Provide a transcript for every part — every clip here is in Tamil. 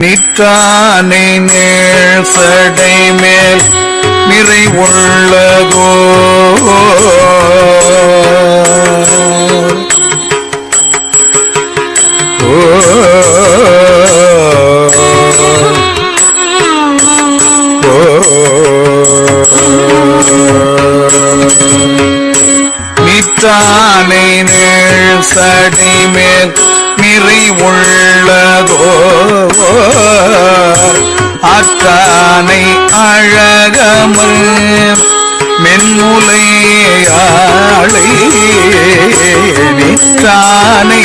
நிற்றானை நேர் சடை மேல் நிறை உள்ளதோ? நிற்றானை நேர் சடை மேல் நிறை உள்ளதோ? அத்தானை அழகமல் மென்முலையாளை நிற்றானை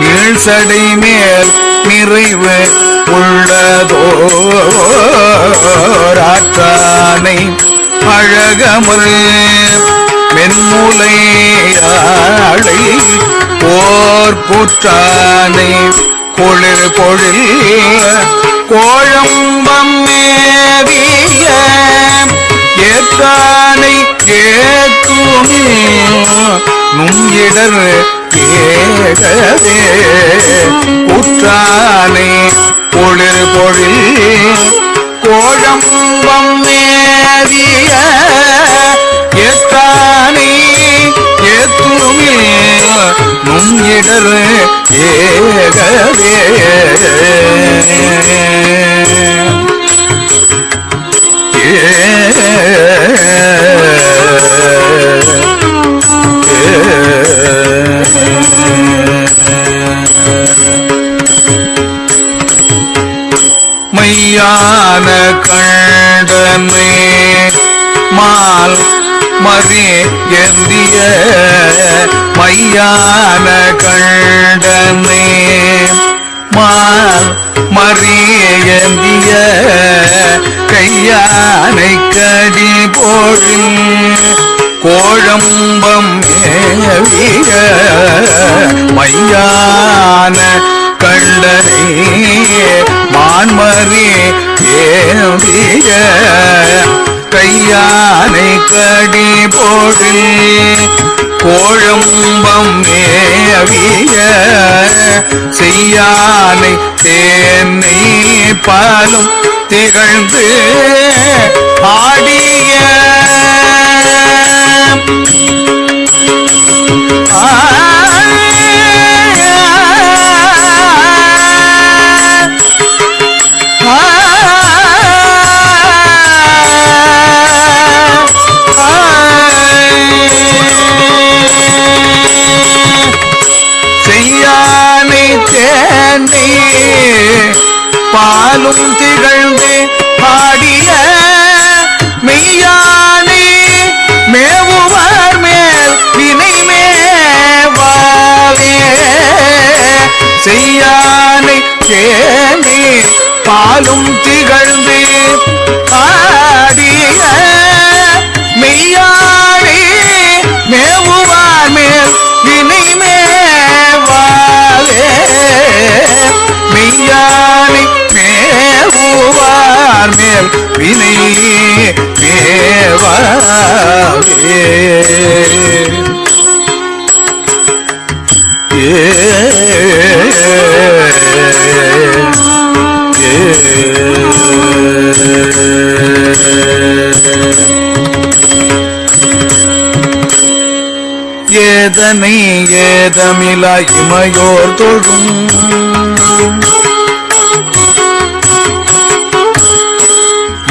நீழ்சடை மேல் நிறைவு உள்ளதோ? ராத்தானை அழகமல் கூற்றானை புற்றானை குளிர் பொழில் கோழம்பம் மேவிய ஏற்றானை ஏத்துமே நுங்கிடர் ஏகவே குற்றானை குளிர் பொழில் கோழம்பம் மே ஏகவே மையான கண்டனை மால் மறி எந்திய மையான கையானை கடி போழில் கோழம்பம் மேவிய மையான கண்டனை மான்மரே ஏவிய கையானை கடி போழில் கோழம்பம் மேவிய செய்யானை தேனை பாலும் திகழ்ந்து ஆடி தேனை பாலும் திகழ்ந்து பாடிய மெய்யானே மேவுவார் மேல் வினை மேவாவே. செய்யானை தேனை பாலும் திகழ்ந்து மேவாவே ஏதனை ஏதமிழ இமையோர் தொழும்.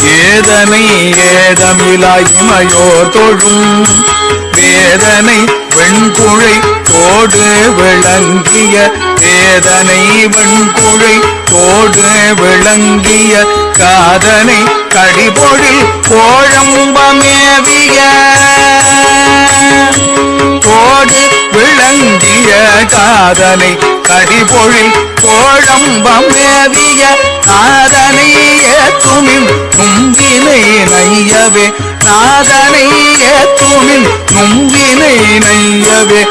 வேதனை ஏதமிலா இமையோர் தொழும். வேதனை வெண்குழை தோடு விளங்கிய வேதனை வெண்குழை தோடு விளங்கிய காதனை கடிபொழில் கோழம்பமேவிய. தோடு விளங்கிய காதனை கடிபொழில் கோழம்பமேவிய காதனை நாதனை ஏத்துமின் நையவே நாதனை ஏத்துமின் நும்பினை நையவே